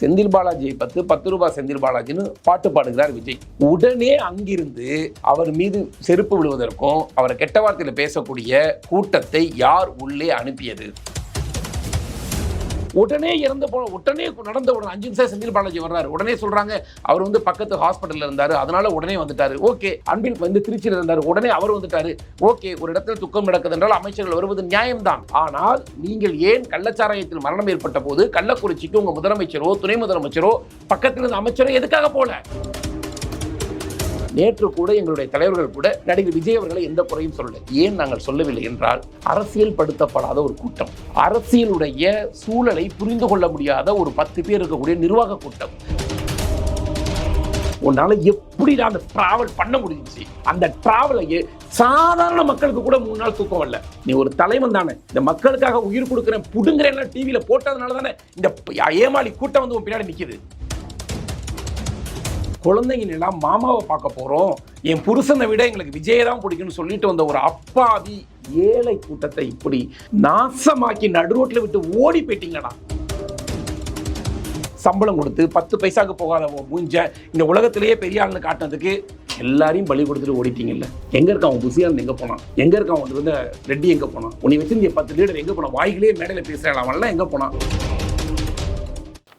செந்தில் பாலாஜியை பத்து பத்து ரூபாய் செந்தில் பாலாஜின்னு பாட்டு பாடுகிறார் விஜய். உடனே அங்கிருந்து அவர் மீது செருப்பு விழுவதற்கும் அவரை கெட்ட வார்த்தையில் பேசக்கூடிய கூட்டத்தை யார் உள்ளே அனுப்பியது? உடனே இறந்து போன உடனே நடந்த உடனே அஞ்சு நிமிஷம் செந்தில் பாலாஜி வர்றாரு. உடனே சொல்றாங்க அவர் வந்து பக்கத்து ஹாஸ்பிட்டல்ல இருந்தாரு. அதனால உடனே வந்துட்டாரு. ஓகே அன்பில் வந்து திருச்சியில் இருந்தாரு. உடனே அவர் வந்துட்டாரு. ஓகே ஒரு இடத்தில் துக்கம் நடக்குது என்றால் அமைச்சர்கள் வருவது நியாயம்தான். ஆனால் நீங்கள் ஏன் கள்ளச்சாராயத்தில் மரணம் ஏற்பட்ட போது கள்ளக்குறிச்சிக்கு உங்க முதலமைச்சரோ துணை முதலமைச்சரோ பக்கத்தில் இருந்த அமைச்சரோ எதுக்காக போல? நேற்று கூட எங்களுடைய தலைவர்கள் கூட நடிகர் விஜய் அவர்களை எந்த குறையும் சொல்லலை. ஏன் நாங்கள் சொல்லவில்லை என்றால் அரசியல் படுத்தப்படாத ஒரு கூட்டம். அரசியலுடைய சூழலை புரிந்து கொள்ள முடியாத ஒரு பத்து பேர் இருக்கக்கூடிய நிர்வாக கூட்டம். உன்னால எப்படி அந்த டிராவல் பண்ண முடிஞ்சுச்சு? அந்த டிராவலையே சாதாரண மக்களுக்கு கூட மூணு நாள் தூக்கம் வரல. நீ ஒரு தலைவன் தானே. இந்த மக்களுக்காக உயிர் கொடுக்குறேன் புடுங்குறேன் டிவியில போட்டதுனால தானே இந்த ஏமாளி கூட்டம் வந்து உன் பின்னாடி நிக்குது. குழந்தைங்க எல்லாம் மாமாவை பார்க்க போகிறோம் என் புருஷனை விட எங்களுக்கு விஜயை தான் பிடிக்கும்னு சொல்லிட்டு வந்த ஒரு அப்பாவி ஏழை கூட்டத்தை இப்படி நாசமாக்கி நடுரோட்டில் விட்டு ஓடி போயிட்டீங்கடா. சம்பளம் கொடுத்து பத்து பைசாக்கு போகாத மூஞ்ச இந்த உலகத்திலேயே பெரிய ஆளுன்னு காட்டினதுக்கு எல்லாரையும் பலி கொடுத்துட்டு ஓடிட்டீங்கல்ல. எங்கே இருக்கான் அவன் புசியான்? எங்கே போனான்? எங்கே இருக்கான் அவன் இருந்த ரெட்டி எங்கே போனான்? உன்னை வச்சிருந்த பத்து லீடர் எங்கே போனான்? வாய்களே மேடையில் பேசுகிறான் அவன்லாம் எங்கே போனான்?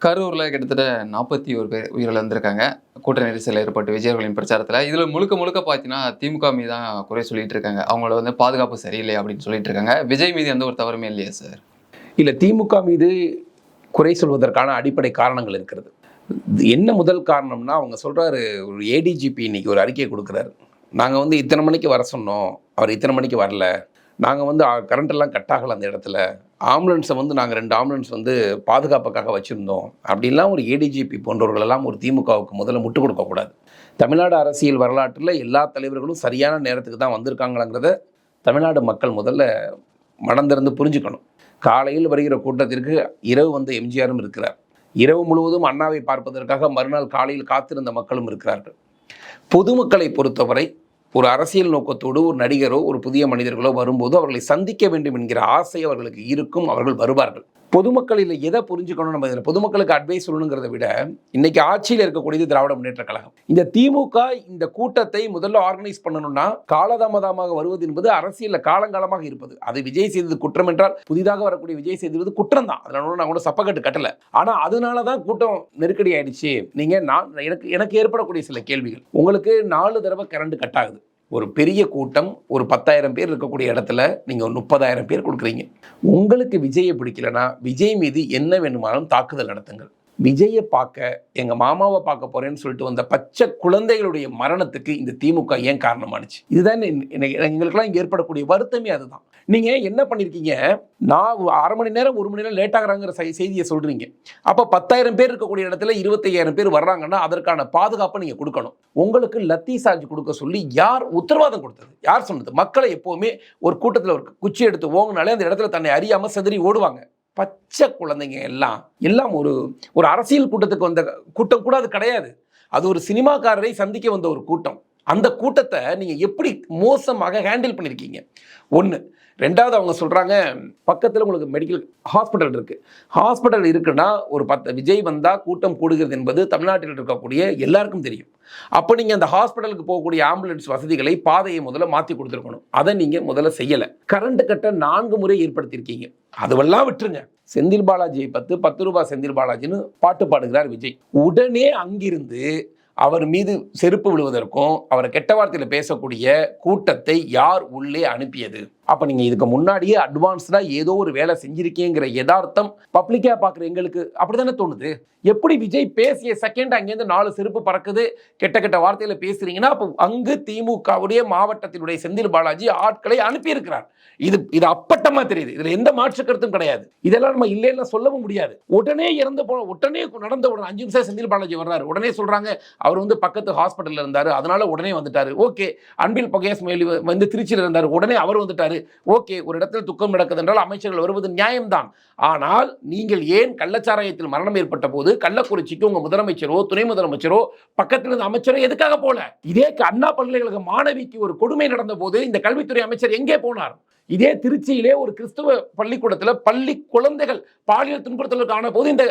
கரூரில் கிட்டத்தட்ட நாற்பத்தி ஒரு பேர் உயிரிழந்திருக்காங்க. கூட்ட நெரிசல் ஏற்பட்டு விஜய் பிரச்சாரத்தில். இதில் முழுக்க முழுக்க பார்த்தீங்கன்னா திமுக மீது தான் குறை சொல்லிட்டு இருக்காங்க. அவங்கள வந்து பாதுகாப்பு சரியில்லை அப்படின்னு சொல்லிட்டு இருக்காங்க. விஜய் மீது எந்த ஒரு தவறுமே இல்லையா சார்? இல்லை திமுக மீது குறை சொல்வதற்கான அடிப்படை காரணங்கள் இருக்கிறது. என்ன முதல் காரணம்னா அவங்க சொல்கிறாரு ஒரு ஏடிஜிபி இன்னைக்கு ஒரு அறிக்கையை கொடுக்குறாரு. நாங்கள் வந்து இத்தனை மணிக்கு வர சொன்னோம். அவர் இத்தனை மணிக்கு வரல. நாங்கள் வந்து கரண்ட்டெல்லாம் கட் ஆகலை அந்த இடத்துல. ஆம்புலன்ஸை வந்து நாங்கள் ரெண்டு ஆம்புலன்ஸ் வந்து பாதுகாப்புக்காக வச்சுருந்தோம். அப்படின்லாம் ஒரு ஏடிஜிபி போன்றவர்களெல்லாம் ஒரு திமுகவுக்கு முதல்ல முட்டு கொடுக்கக்கூடாது தமிழ்நாடு அரசியல் வரலாற்றில் எல்லா தலைவர்களும் சரியான நேரத்துக்கு தான் வந்திருக்காங்களங்கிறத தமிழ்நாடு மக்கள் முதல்ல மனந்திறந்து புரிஞ்சுக்கணும். காலையில் வருகிற கூட்டத்திற்கு இரவு வந்த எம்ஜிஆரும் இருக்கிறார். இரவு முழுவதும் அண்ணாவை பார்ப்பதற்காக மறுநாள் காலையில் காத்திருந்த மக்களும் இருக்கிறார்கள். பொதுமக்களை பொறுத்தவரை ஒரு அரசியல் நோக்கத்தோடு ஒரு நடிகரோ ஒரு புதிய மனிதர்களோ வரும்போது அவர்களை சந்திக்க வேண்டும் என்கிற ஆசை அவர்களுக்கு இருக்கும் அவர்கள் வருவார்கள். பொதுமக்களில் எதை புரிஞ்சுக்கணும் நம்ம இதில் பொதுமக்களுக்கு அட்வைஸ் சொல்லணுங்கிறத விட இன்னைக்கு ஆட்சியில் இருக்கக்கூடியது திராவிட முன்னேற்ற கழகம். இந்த திமுக இந்த கூட்டத்தை முதல்ல ஆர்கனைஸ் பண்ணணும்னா காலதாமதமாக வருவது என்பது அரசியலில் காலங்காலமாக இருப்பது. அது விஜய் செய்தது குற்றம் என்றால் புதிதாக வரக்கூடிய விஜய் செய்தது குற்றம் தான். அதனால நான் கூட சப்பக்கட்டு கட்டல. ஆனால் அதனால தான் கூட்டம் நெருக்கடி ஆயிடுச்சு. நீங்கள் நான் எனக்கு எனக்கு ஏற்படக்கூடிய சில கேள்விகள். உங்களுக்கு நாலு தடவை கரண்ட் கட் ஆகுது. ஒரு பெரிய கூட்டம் ஒரு பத்தாயிரம் பேர் இருக்கக்கூடிய இடத்துல நீங்கள் ஒரு முப்பதாயிரம் பேர் கொடுக்குறீங்க. உங்களுக்கு விஜயை பிடிக்கலனா விஜய் மீது என்ன வேணுமானாலும் தாக்குதல் நடத்துங்கள். விஜயை பார்க்க எங்கள் மாமாவை பார்க்க போகிறேன்னு சொல்லிட்டு வந்த பச்சை குழந்தைகளுடைய மரணத்துக்கு இந்த திமுக ஏன் காரணமானுச்சு? இதுதான் எங்களுக்கெல்லாம் இங்கே ஏற்படக்கூடிய வருத்தமே அதுதான். நீங்கள் என்ன பண்ணியிருக்கீங்க நான் அரை மணி நேரம் ஒரு மணி நேரம் லேட் ஆகுறாங்கிற செய்தியை சொல்கிறீங்க அப்போ பத்தாயிரம் பேர் இருக்கக்கூடிய இடத்துல இருபத்தையாயிரம் பேர் வர்றாங்கன்னா அதற்கான பாதுகாப்பை நீங்கள் கொடுக்கணும். உங்களுக்கு லத்தி சார்ஜ் கொடுக்க சொல்லி யார் உத்தரவாதம் கொடுத்தது? யார் சொன்னது? மக்களை எப்போவுமே ஒரு கூட்டத்தில் ஒரு குச்சி எடுத்து ஓங்கினாலே அந்த இடத்துல தன்னை அறியாமல் செதறி ஓடுவாங்க. பச்சை குழந்தைங்க எல்லாம் எல்லாம் ஒரு ஒரு அரசியல் கூட்டத்துக்கு வந்த கூட்டம் கூட அது கிடையாது. அது ஒரு சினிமாக்காரரை சந்திக்க வந்த ஒரு கூட்டம். அந்த கூட்டத்தை நீங்கள் எப்படி மோசமாக ஹேண்டில் பண்ணியிருக்கீங்க ஒன்று ரெண்டாவது அவங்க சொல்கிறாங்க பக்கத்தில் உங்களுக்கு மெடிக்கல் ஹாஸ்பிட்டல் இருக்குது ஹாஸ்பிட்டல் இருக்குன்னா ஒரு பத்து விஜய் வந்தால் கூட்டம் கூடுகிறது என்பது தமிழ்நாட்டில் இருக்கக்கூடிய எல்லாருக்கும் தெரியும். அப்போ நீங்கள் அந்த ஹாஸ்பிட்டலுக்கு போகக்கூடிய ஆம்புலன்ஸ் வசதிகளை பாதையை முதல்ல மாற்றி கொடுத்துருக்கணும். அதை நீங்கள் முதல்ல செய்யலை. கரண்ட் கட்ட நான்கு முறை ஏற்படுத்தியிருக்கீங்க அதுவெல்லாம் விட்டுருங்க. செந்தில் பாலாஜியை பத்து பத்து ரூபாய் செந்தில் பாலாஜின்னு பாட்டு பாடுகிறார் விஜய். உடனே அங்கிருந்து அவர் மீது செருப்பு விழுவதற்கும் அவரை கெட்ட வார்த்தையில் பேசக்கூடிய கூட்டத்தை யார் உள்ளே அனுப்பியது? அப்போ நீங்கள் இதுக்கு முன்னாடியே அட்வான்ஸ்டாக ஏதோ ஒரு வேலை செஞ்சிருக்கீங்கிற யதார்த்தம் பப்ளிக்காக பார்க்குற எங்களுக்கு அப்படி தானே தோணுது? எப்படி விஜய் பேசிய செகண்ட் அங்கேருந்து நாலு செருப்பு பறக்குது? கெட்ட கெட்ட வார்த்தையில் பேசுறீங்கன்னா அப்போ அங்கு திமுகவுடைய மாவட்டத்தினுடைய செந்தில் பாலாஜி ஆட்களை அனுப்பியிருக்கிறார். இது இது அப்பட்டமாக தெரியுது. இதில் எந்த மாற்று கருத்தும் கிடையாது. இதெல்லாம் நம்ம இல்லைன்னா சொல்லவும் முடியாது. உடனே இறந்து போன உடனே நடந்த உடனே அஞ்சு நிமிஷம் செந்தில் பாலாஜி வர்றாரு. உடனே சொல்கிறாங்க அவர் வந்து பக்கத்து ஹாஸ்பிட்டலில் இருந்தார். அதனால உடனே வந்துட்டார். ஓகே. அன்பில் பகேஷ் மேலி வந்து திருச்சியில் இருந்தார். உடனே அவர் வந்துட்டார். ஓகே ஒரு இடத்தில் துக்கம் நடக்குது என்றால் அமைச்சர்கள் வருவது நியாயம்தான். ஆனால் நீங்கள் ஏன் கள்ளச்சாராயத்தில் மரணம் ஏற்பட்ட போது கள்ளக்குறிச்சிக்கு உங்க முதலமைச்சரோ துணை முதலமைச்சரோ பக்கத்தில் இருந்த அமைச்சரோ எதுக்காக போல? இதே அண்ணா பல்கலைக்கழக மாணவிக்கு ஒரு கொடுமை நடந்த போது இந்த கல்வித்துறை அமைச்சர் எங்கே போனார்? இதே திருச்சியிலே ஒரு கிறிஸ்துவ பள்ளிக்கூடத்துல பள்ளி குழந்தைகள் பாலியல் துன்புறுத்தலுக்கு ஆன போது இந்த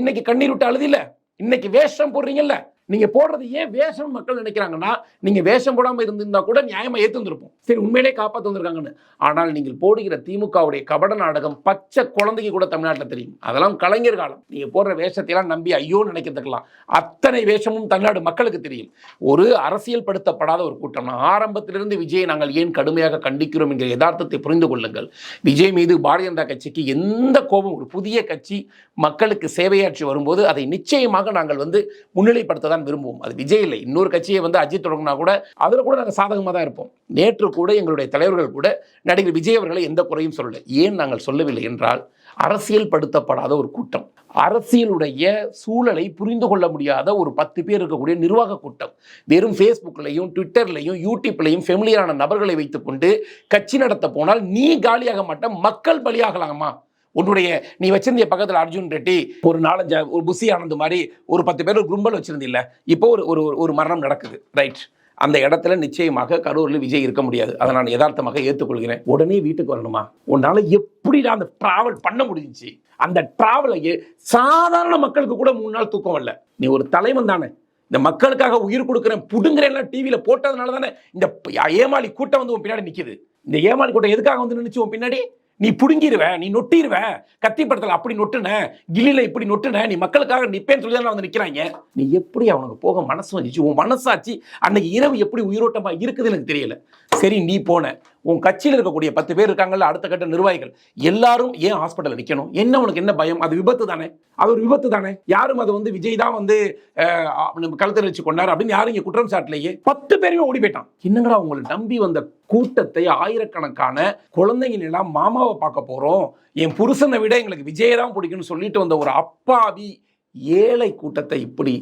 இன்னைக்கு கண்ணீர் விட்டு அழுதில்ல? இன்னைக்கு வேஷம் போடுறீங்கல்ல? நீங்க போடுறது ஏன் வேஷம் மக்கள் நினைக்கிறாங்கன்னா நீங்க வேஷம் போடாம இருந்திருந்தா கூட நியாயமா ஏத்துந்திருப்போம் சரி உண்மையிலே காப்பாற்ற வந்திருக்காங்கன்னு. ஆனால் நீங்கள் போடுகிற திமுகவுடைய கபட நாடகம் பச்சை குழந்தைக்கு கூட தமிழ்நாட்டில் தெரியும். அதெல்லாம் கலைஞர் காலம். நீங்க போடுற வேஷத்தையெல்லாம் நம்பி ஐயோ நினைக்கிறதுக்கலாம் அத்தனை வேஷமும் தமிழ்நாடு மக்களுக்கு தெரியும். ஒரு அரசியல் படுத்தப்படாத ஒரு கூட்டம். ஆரம்பத்திலிருந்து விஜயை நாங்கள் ஏன் கடுமையாக கண்டிக்கிறோம் என்கிற யதார்த்தத்தை புரிந்து கொள்ளுங்கள். விஜய் மீது பாரதிய ஜனதா கட்சிக்கு எந்த கோபம் ஒரு புதிய கட்சி மக்களுக்கு சேவையாற்றி வரும்போது அதை நிச்சயமாக நாங்கள் வந்து முன்னிலைப்படுத்த தான் விரும்புவோம். அது விஜய் இல்லை. இன்னொரு கட்சியை வந்து அஜித் தொடங்கினா கூட அதில் கூட நாங்கள் சாதகமாக தான் இருப்போம். நேற்று கூட எங்களுடைய தலைவர்கள் கூட நடிகர் விஜய் அவர்களை எந்த குறையும் சொல்லலை. ஏன் நாங்கள் சொல்லவில்லை என்றால் அரசியல் படுத்தப்படாத ஒரு கூட்டம். அரசியலுடைய சூழலை புரிந்து கொள்ள முடியாத ஒரு பத்து பேர் இருக்கக்கூடிய நிர்வாக கூட்டம். வெறும் ஃபேஸ்புக்லையும் ட்விட்டர்லையும் யூடியூப்லையும் ஃபெமிலியரான நபர்களை வைத்துக்கொண்டு கட்சி நடத்த போனால் நீ காலியாக மாட்ட மக்கள் பலியாகலாமா? உன்னுடைய நீ வச்சிருந்திய பக்கத்தில் அர்ஜுன் ரெட்டி ஒரு நாலஞ்சு ஒரு புசி ஆனந்த் மாதிரி ஒரு பத்து பேர் ஒரு கும்பல் வச்சிருந்தில்ல இப்போ ஒரு ஒரு ஒரு மரணம் நடக்குது ரைட் அந்த இடத்துல நிச்சயமாக கரூரில் விஜய் இருக்க முடியாது. அதை நான் யதார்த்தமாக ஏற்றுக்கொள்கிறேன். உடனே வீட்டுக்கு வரணுமா? உன்னால எப்படி நான் அந்த டிராவல் பண்ண முடிஞ்சிச்சு? அந்த டிராவலை சாதாரண மக்களுக்கு கூட மூணு நாள் தூக்கம் இல்லை நீ ஒரு தலைவன் தானே. இந்த மக்களுக்காக உயிர் கொடுக்குறேன் புடுங்குறேன்லாம் டிவியில் போட்டதுனால தானே இந்த ஏமாளி கூட்டம் வந்து உன் பின்னாடி நிற்கிது இந்த ஏமாளி கூட்டம் எதுக்காக வந்து நின்றுச்சு உன் பின்னாடி? நீ புடுங்கிருவ நீ நொட்டிடுவ கத்தி படத்துல அப்படி நொட்டுன கில்லில இப்படி நொட்டுன நீ மக்களுக்காக நிப்பேன்னு சொல்லி தான் வந்து நிக்கிறாங்க. நீ எப்படி அவனுக்கு போக மனசு வந்துச்சு? உன் மனசாச்சு அன்னைக்கு இரவு எப்படி உயிரோட்டமா இருக்குது எனக்கு தெரியல. சரி நீ போன. உன் கட்சியில் இருக்கக்கூடிய பத்து பேர் இருக்காங்கல்ல அடுத்த கட்ட நிர்வாகிகள் எல்லாரும் ஏன் ஹாஸ்பிட்டல் நிற்கணும் என்ன உனக்கு என்ன பயம்? அது விபத்து தானே? அது ஒரு விபத்து தானே? யாரும் அதை வந்து விஜய் தான் வந்து கழுத்தில் வச்சு கொண்டார் அப்படின்னு யாரும் இங்கே குற்றம் சாட்டலையே. பத்து பேருமே ஓடி போயிட்டான். என்னங்கடா உங்களை நம்பி வந்த கூட்டத்தை ஆயிரக்கணக்கான குழந்தைங்க எல்லாம் மாமாவை பார்க்க போகிறோம் என் புருஷனை விட எங்களுக்கு விஜயை தான் பிடிக்கும்னு சொல்லிட்டு வந்த ஒரு அப்பாவி ஏழை கூட்டத்தை இப்படி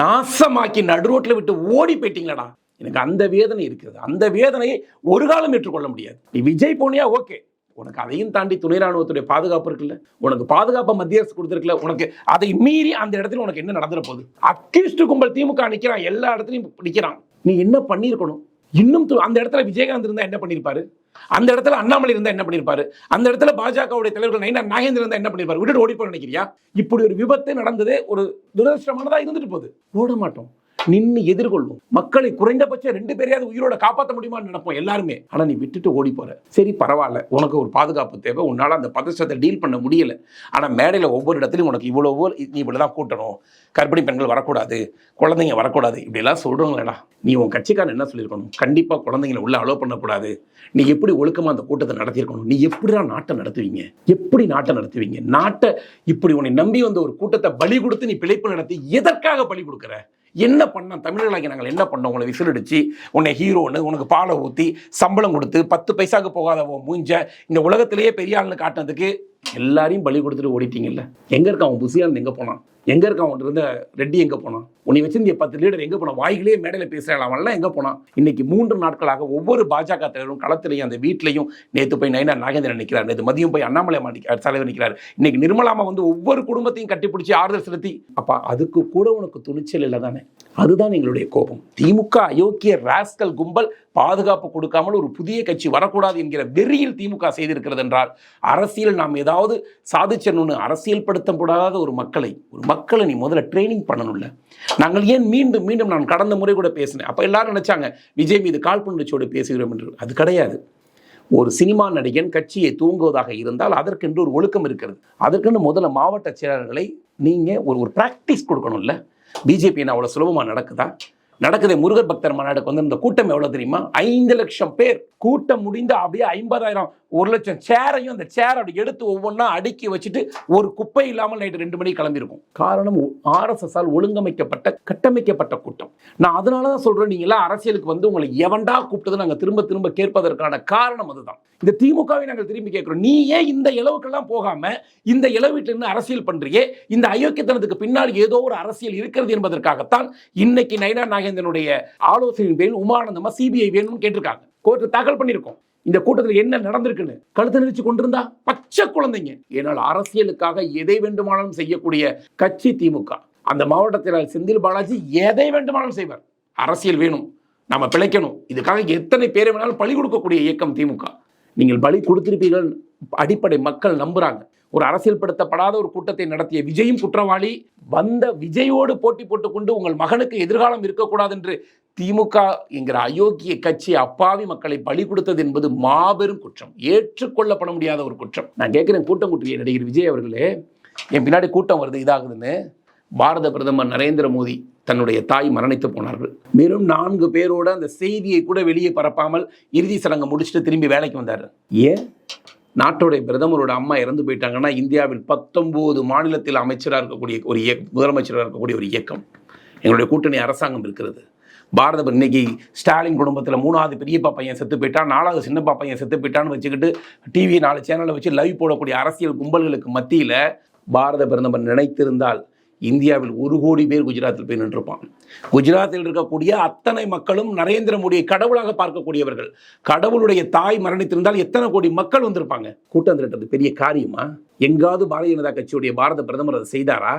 நாசமாக்கி நடுரோட்டில் விட்டு ஓடி போயிட்டீங்களடா. எனக்கு அந்த வேதனை இருக்கிறது. அந்த வேதனையை ஒரு காலம் ஏற்றுக்கொள்ள முடியாது. நீ விஜய் போனியா? ஓகே. உனக்கு அதையும் தாண்டி துணை ராணுவத்துடைய பாதுகாப்பு இருக்குல்ல? உனக்கு பாதுகாப்பை மத்திய அரசு கொடுத்துருக்குல்ல உனக்கு அதை மீறி அந்த இடத்துல உனக்கு என்ன நடந்துட போகுது? அக்யூஸ்டு கும்பல் திமுக நிற்கிறான் எல்லா இடத்துலையும் நிற்கிறான் நீ என்ன பண்ணியிருக்கணும்? இன்னும் து- அந்த இடத்துல விஜயகாந்த் இருந்தால் என்ன பண்ணியிருப்பாரு? அந்த இடத்துல அண்ணாமலை இருந்தால் என்ன பண்ணியிருப்பாரு? அந்த இடத்துல பாஜகவுடைய தலைவர்கள் நைனா நாகேந்திரன் இருந்தால் என்ன பண்ணியிருப்பாரு? விட்டுட்டு ஓடி போய் நினைக்கிறியா? இப்படி ஒரு விபத்து நடந்தது ஒரு துரதிருஷ்டமானதாக இருந்துட்டு போகுது. ஓட மாட்டோம் நின்று எதிர்கொள்வோம் மக்களை குறைந்தபட்சம் ரெண்டு பேரையாவது உயிரோட காப்பாற்ற முடியுமான்னு நினைப்போம் எல்லாருமே. ஆனால் நீ விட்டுட்டு ஓடி போற. சரி பரவாயில்ல. உனக்கு ஒரு பாதுகாப்பு தேவை. உன்னால் அந்த பதற்றத்தை டீல் பண்ண முடியல. ஆனால் மேடையில் ஒவ்வொரு இடத்துலையும் உனக்கு இவ்வளோ நீ இவ்வளோதான் கூட்டணும். கர்ப்பிணி பெண்கள் வரக்கூடாது. குழந்தைங்க வரக்கூடாது. இப்படிலாம் சொல்றவங்களடா. நீ உன் கட்சிக்காரன் என்ன சொல்லியிருக்கணும்? கண்டிப்பாக குழந்தைங்களை உள்ள அலோவ் பண்ணக்கூடாது. நீ எப்படி ஒழுக்கமாக அந்த கூட்டத்தை நடத்தியிருக்கணும்? நீ எப்படிடா நாட்டை நடத்துவீங்க? எப்படி நாட்டை நடத்துவீங்க? நாட்டை இப்படி உன்னை நம்பி வந்த ஒரு கூட்டத்தை பலி கொடுத்து நீ பிழைப்பு நடத்தி எதற்காக பலி கொடுக்குற? என்ன பண்ண தமிழர்களாகி நாங்கள் என்ன பண்ணோம்? உங்களை விசிலடிச்சு உன்னை ஹீரோன்னு உனக்கு பாலை ஊற்றி சம்பளம் கொடுத்து பத்து பைசாக்கு போகாத மூஞ்ச இந்த உலகத்திலேயே பெரிய ஆள்னு காட்டினதுக்கு எல்லாரையும் பலி கொடுத்துட்டு ஓடிட்டீங்கல்ல. எங்கே இருக்கான் அவன் புசியா இருந்து எங்கே போனான்? எங்கே இருக்கான் அவன் இருந்த ரெட்டி எங்கே போனான்? உன்னை வச்சிருந்த பத்து லீடர் எங்கே போனால் வாய்களே மேடையில் பேசுகிறாள் அவன்லாம் எங்கே போனான்? இன்னைக்கு மூன்று நாட்களாக ஒவ்வொரு பாஜக தலைவரும் களத்திலையும் அந்த வீட்லையும் நேற்று போய் நைனா நாகேந்திரன் நிற்கிறார் நேற்று மதியம் போய் அண்ணாமலை அம்மா தலைவர் நிற்கிறார் இன்னைக்கு நிர்மலாமா வந்து ஒவ்வொரு குடும்பத்தையும் கட்டிப்பிடிச்சி ஆறுதல் செலுத்தி. அப்பா அதுக்கு கூட உனக்கு துணிச்சல் இல்லை தானே? அதுதான் எங்களுடைய கோபம். திமுக அயோக்கிய ராஸ்கல் கும்பல் பாதுகாப்பு கொடுக்காமல் ஒரு புதிய கட்சி வரக்கூடாது என்கிற வெறியில் திமுக செய்திருக்கிறது என்றால் அரசியல் நாம் ஏதாவது சாதிச்சணும்னு அரசியல் படுத்தப்படாத ஒரு மக்களை ஒரு மக்களை நீ முதல்ல ட்ரைனிங் பண்ணணும்ல. நாங்கள் ஏன் மீண்டும் மீண்டும் நான் கடந்த முறை கூட பேசினேன். அப்போ எல்லாரும் நினைச்சாங்க விஜய் மீது காழ்ப்புணர்ச்சியோடு பேசுகிறோம் என்று. அது கிடையாது. ஒரு சினிமா நடிகன் கட்சியை தூங்குவதாக இருந்தால் அதற்கென்று ஒரு ஒழுக்கம் இருக்கிறது. அதற்கென்று முதல்ல மாவட்ட செயலாளர்களை நீங்கள் ஒரு ஒரு ப்ராக்டிஸ் கொடுக்கணும்ல. பிஜேபி என்ன அவ்வளோ சுலபமாக நடக்குதா? நடக்குது. முருகர் பக்தர் மாநாடுக்கு வந்து இந்த கூட்டம் எவ்வளோ தெரியுமா? ஐந்து லட்சம் பேர். கூட்டம் முடிந்து அப்படியே ஐம்பதாயிரம் ஒரு லட்சம் சேரையும் அந்த சேர் அப்படி எடுத்து ஒவ்வொன்றா அடுக்கி வச்சுட்டு ஒரு குப்பை இல்லாமல் நைட்டு ரெண்டு மணிக்கு கிளம்பியிருக்கும் காரணம் ஆர்எஸ்எஸ்ஸால் ஒழுங்கமைக்கப்பட்ட கட்டமைக்கப்பட்ட கூட்டம். நான் அதனால தான் சொல்கிறேன் நீங்களாம் அரசியலுக்கு வந்து உங்களை எவன்டா கூப்பிட்டது நாங்கள் திரும்ப திரும்ப கேட்பதற்கான காரணம் அதுதான். இந்த திமுகவை நாங்கள் திரும்பி கேட்குறோம். நீ ஏன் இந்த இளவுக்கெல்லாம் போகாம இந்த இளவீட்டிலிருந்து அரசியல் பண்றியே? இந்த அயோக்கியத்தனத்துக்கு பின்னால் ஏதோ ஒரு அரசியல் இருக்கிறது என்பதற்காகத்தான் இன்னைக்கு நைனா மகேந்திரனுடைய ஆலோசனையின் பேரில் உமானந்தமா சிபிஐ வேணும்னு கேட்டிருக்காங்க. கோர்ட்டு தாக்கல் பண்ணியிருக்கோம். இந்த கூட்டத்தில் என்ன நடந்திருக்குன்னு கழுத்து நெரிச்சு கொண்டிருந்தா? பச்சை குழந்தைங்க. ஏனால் அரசியலுக்காக எதை வேண்டுமானாலும் செய்யக்கூடிய கட்சி திமுக. அந்த மாவட்டத்தில் செந்தில் பாலாஜி எதை வேண்டுமானாலும் செய்வார். அரசியல் வேணும். நம்ம பிழைக்கணும். இதுக்காக எத்தனை பேரை வேணாலும் பலி கொடுக்கக்கூடிய இயக்கம் திமுக. நீங்கள் பலி கொடுத்திருப்பீர்கள். அடிப்படை மக்கள் நம்புறாங்க. ஒரு அரசியல்படுத்தப்படாத ஒரு கூட்டத்தை நடத்திய விஜயும் குற்றவாளி வந்த விஜயோடு போட்டி போட்டுக்கொண்டு உங்கள் மகனுக்கு எதிர்காலம் இருக்கக்கூடாது என்று திமுக என்கிற அயோக்கிய கட்சி அப்பாவி மக்களை பலி கொடுத்தது என்பது மாபெரும் குற்றம். ஏற்றுக்கொள்ளப்பட முடியாத ஒரு குற்றம். நான் கேட்கிறேன் கூட்டம் கூட்டிய நடிகர் விஜய் அவர்களே. என் பின்னாடி கூட்டம் வருது இதாகுதுன்னு. பாரத பிரதமர் நரேந்திர மோடி தன்னுடைய தாய் மரணித்து போனார்கள். மேலும் நான்கு பேரோட அந்த செய்தியை கூட வெளியே பரப்பாமல் இறுதி சடங்கு முடிச்சுட்டு திரும்பி வேலைக்கு வந்தார். ஏன்? நாட்டோடைய பிரதமரோட அம்மா இறந்து போயிட்டாங்கன்னா இந்தியாவில் பத்தொம்போது மாநிலத்தில் அமைச்சராக இருக்கக்கூடிய ஒரு இயக்க முதலமைச்சராக இருக்கக்கூடிய ஒரு இயக்கம். எங்களுடைய கூட்டணி அரசாங்கம் இருக்கிறது. பாரத இன்னைக்கு ஸ்டாலின் குடும்பத்தில் மூணாவது பெரியப்பா பையன் செத்து போயிட்டான் நாலாவது சின்னப்பா பையன் செத்து போயிட்டான்னு வச்சுக்கிட்டு டிவி நாலு சேனலை வச்சு லைவ் போடக்கூடிய அரசியல் கும்பல்களுக்கு மத்தியில் பாரத பிரதமர் நினைத்திருந்தால் இந்தியாவில் ஒரு கோடி பேர் குஜராத்தில் போய் நின்றுப்பான் குஜராத்தில் இருக்கக்கூடிய அத்தனை மக்களும் நரேந்திர மோடியை கடவுளாக பார்க்கக்கூடியவர்கள். கடவுளுடைய தாய் மரணித்திருந்தால் எத்தனை கோடி மக்கள் வந்திருப்பாங்க? கூட்டம் திரட்டது பெரிய காரியமா? எங்காவது பாரதிய ஜனதா கட்சியுடைய பாரத பிரதமர் அதை செய்தாரா?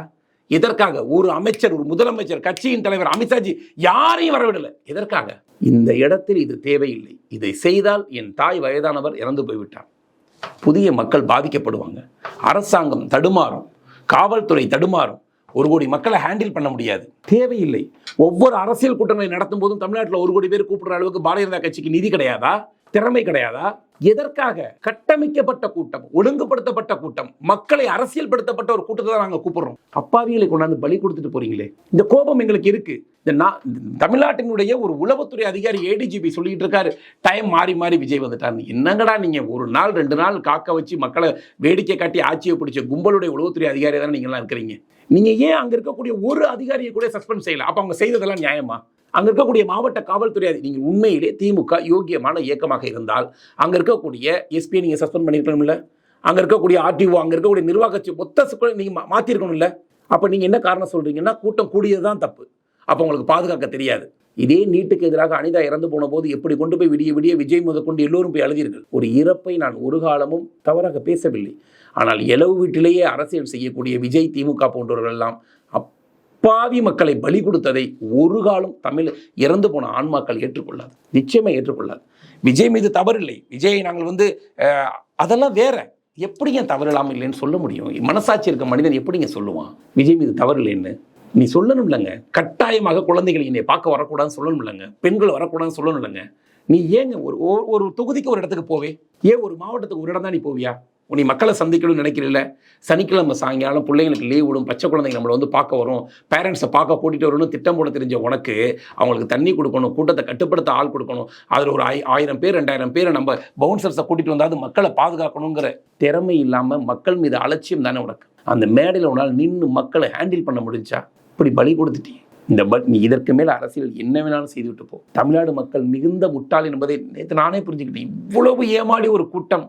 எதற்காக? ஒரு அமைச்சர் ஒரு முதலமைச்சர் கட்சியின் தலைவர் அமித்ஷாஜி யாரையும் வரவிடலை. எதற்காக? இந்த இடத்தில் இது தேவையில்லை. இதை செய்தால் என் தாய் வயதானவர் இறந்து போய்விட்டார் புதிய மக்கள் பாதிக்கப்படுவாங்க. அரசாங்கம் தடுமாறும். காவல்துறை தடுமாறும். ஒரு கோடி மக்களை ஹேண்டில் பண்ண முடியாது. தேவையில்லை. ஒவ்வொரு அரசியல் கூட்டங்களை நடத்தும் போதும் தமிழ்நாட்டில் ஒரு கோடி பேர் கூப்பிடுற அளவுக்கு பாரதிய ஜனதா கட்சிக்கு நிதி கிடையாதா? திறமை கிடையாதா? எதற்காக? கட்டமைக்கப்பட்ட கூட்டம் ஒழுங்குபடுத்தப்பட்ட கூட்டம் மக்களை அரசியல்படுத்தப்பட்ட ஒரு கூட்டத்தை தான் நாங்கள் கூப்பிடுறோம். அப்பாவிகளை கொண்டாந்து பலி கொடுத்துட்டு போறீங்களே. இந்த கோபம் எங்களுக்கு இருக்கு. இந்த தமிழ்நாட்டினுடைய ஒரு உளவுத்துறை அதிகாரி ஏடிஜிபி சொல்லிட்டு இருக்காரு. டைம் மாறி மாறி விஜய் வந்துட்டாரு என்னங்கடா நீங்க ஒரு நாள் ரெண்டு நாள் காக்க வச்சு மக்களை வேடிக்கை காட்டி ஆட்சியை பிடிச்ச கும்பலுடைய உளவுத்துறை அதிகாரி தானே நீங்களாம் இருக்கிறீங்க. நீங்க ஏன் அங்க இருக்கக்கூடிய ஒரு அதிகாரியை கூட சஸ்பெண்ட் செய்யல? அப்ப அவங்க செய்ததெல்லாம் நியாயமா? அங்கே இருக்கக்கூடிய மாவட்ட காவல்துறை அதி- நீங்கள் உண்மையிலே திமுக யோக்கியமான இயக்கமாக இருந்தால் அங்கே இருக்கக்கூடிய எஸ்பியை நீங்கள் சஸ்பெண்ட் பண்ணியிருக்கணும்ல அங்கே இருக்கக்கூடிய ஆர்டிஓ அங்கே இருக்கக்கூடிய நிர்வாகத்தை மொத்த நீங்கள் மாற்றிருக்கணும்ல அப்போ நீங்கள் என்ன காரணம் சொல்கிறீங்கன்னா கூட்டம் கூடியதுதான் தப்பு. அப்போ உங்களுக்கு பாதுகாக்க தெரியாது. இதே நீட்டுக்கு எதிராக அனிதா இறந்து போன போது எப்படி கொண்டு போய் விடிய விடிய விஜய் முதற்கொண்டு எல்லோரும் போய் அழுதீர்கள்? ஒரு இறப்பை நான் ஒரு காலமும் தவறாக பேசவில்லை. ஆனால் எலவு வீட்டிலேயே அரசியல் செய்யக்கூடிய விஜய் திமுக போன்றவர்கள் எல்லாம் அப்பாவி மக்களை பலி கொடுத்ததை ஒரு காலம் தமிழ் இறந்து போன ஆன்மாக்கள் ஏற்றுக்கொள்ளாது. நிச்சயமாக ஏற்றுக்கொள்ளாது. விஜய் மீது தவறில்லை. விஜயை நாங்கள் வந்து அதெல்லாம் வேற. எப்படிங்க தவறு இல்லாமல் இல்லைன்னு சொல்ல முடியும்? மனசாட்சி இருக்க மனிதன் எப்படிங்க சொல்லுவான்? விஜய் மீது தவறு இல்லைன்னு நீ சொல்லணும் இல்லைங்க. கட்டாயமாக குழந்தைகள் என்னை பார்க்க வரக்கூடாதுன்னு சொல்லணும் இல்லைங்க. பெண்கள் வரக்கூடாதுன்னு சொல்லணும் இல்லைங்க. நீ ஏங்க ஒரு ஒரு- ஒரு தொகுதிக்கு ஒரு இடத்துக்கு போவே? ஏன் ஒரு மாவட்டத்துக்கு ஒரு இடம் தான் நீ போவியா? நீ மக்களை சந்திக்கணும்னு நினைக்கிறீல்ல சனிக்கிழமை சாயங்காலம் பிள்ளைங்களுக்கு லீவ் விடும். பச்சை குழந்தைங்க நம்மளை வந்து பார்க்க வரும். பேரண்ட்ஸை பார்க்க கூட்டிகிட்டு வரணும்னு திட்டம் போட தெரிஞ்ச உனக்கு அவங்களுக்கு தண்ணி கொடுக்கணும் கூட்டத்தை கட்டுப்படுத்த ஆள் கொடுக்கணும். அதில் ஒரு ஆய் ஆயிரம் பேர் ரெண்டாயிரம் பேரை நம்ம பவுன்சர்ஸை கூட்டிகிட்டு வந்தாது மக்களை பாதுகாக்கணுங்கிற திறமை இல்லாமல் மக்கள் மீது அலட்சியம் தானே உனக்கு. அந்த மேடையில் உன்னால் நின்று மக்களை ஹேண்டில் பண்ண முடிஞ்சா இப்படி பலி கொடுத்துட்டீங்க. இந்த பட் நீ இதற்கு மேல் அரசியல் என்ன வேணாலும் செய்துவிட்டு போ. தமிழ்நாடு மக்கள் மிகுந்த முட்டாள் என்பதை நேற்று நானே புரிஞ்சுக்கிட்டேன். இவ்வளவு ஏமாடி ஒரு கூட்டம்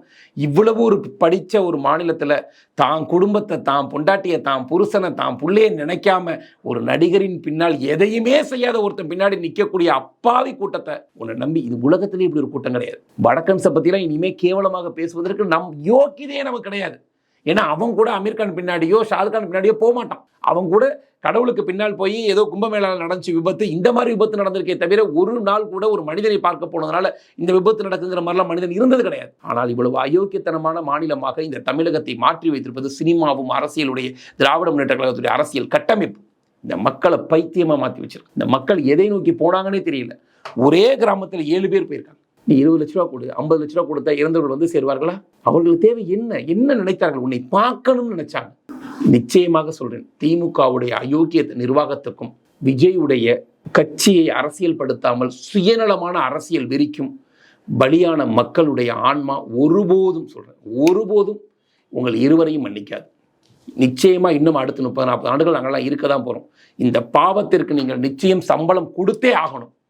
இவ்வளவு ஒரு படித்த ஒரு மாநிலத்தில் தான் குடும்பத்தை தான் பொண்டாட்டியை தான் புருஷனை தான் பிள்ளையை நினைக்காம ஒரு நடிகரின் பின்னால் எதையுமே செய்யாத ஒருத்தன் பின்னாடி நிற்கக்கூடிய அப்பாவி கூட்டத்தை உன்னை நம்பி இது உலகத்திலே இப்படி ஒரு கூட்டம் கிடையாது. வடக்கன்ஸை பற்றிலாம் இனிமேல் கேவலமாக பேசுவதற்கு நம் யோக்கியதே நமக்கு கிடையாது. ஏன்னா அவன் கூட அமீர் கான் பின்னாடியோ ஷாருக்கான் பின்னாடியோ போக மாட்டான் அவன் கூட கடவுளுக்கு பின்னால் போய் ஏதோ கும்பமேளாவில் நடந்துச்சு விபத்து இந்த மாதிரி விபத்து நடந்திருக்கே தவிர ஒரு நாள் கூட ஒரு மனிதனை பார்க்க போனதுனால இந்த விபத்து நடக்குங்கிற மாதிரிலாம் மனிதன் இருந்தது கிடையாது. ஆனால் இவ்வளவு அயோக்கியத்தனமான மாநிலமாக இந்த தமிழகத்தை மாற்றி வைத்திருப்பது சினிமாவும் அரசியலுடைய திராவிட முன்னேற்ற கழகத்துடைய அரசியல் கட்டமைப்பு. இந்த மக்களை பைத்தியமாக மாற்றி வச்சிருக்கு. இந்த மக்கள் எதை நோக்கி போனாங்கன்னே தெரியல. ஒரே கிராமத்தில் ஏழு பேர் போயிருக்காங்க. நீ இருபது லட்ச ரூபா கொடு ஐம்பது லட்ச ரூபா கொடுத்தா இறந்தவர்கள் வந்து சேருவார்களா? அவர்களுக்கு தேவை என்ன? என்ன நினைத்தார்கள்? உன்னை பார்க்கணும்னு நினைச்சாங்க. நிச்சயமாக சொல்றேன் திமுகவுடைய அயோக்கிய நிர்வாகத்துக்கும் விஜயுடைய கட்சியை அரசியல் படுத்தாமல் சுயநலமான அரசியல் வெறிக்கும் பலியான மக்களுடைய ஆன்மா ஒருபோதும் சொல்றேன் ஒருபோதும் உங்கள் இருவரையும் மன்னிக்காது. நிச்சயமா இன்னும் அடுத்த முப்பது நாற்பது ஆண்டுகள் நாங்கள்லாம் இருக்க தான் போறோம். இந்த பாவத்திற்கு நீங்கள் நிச்சயம் சம்பளம் கொடுத்தே ஆகணும்.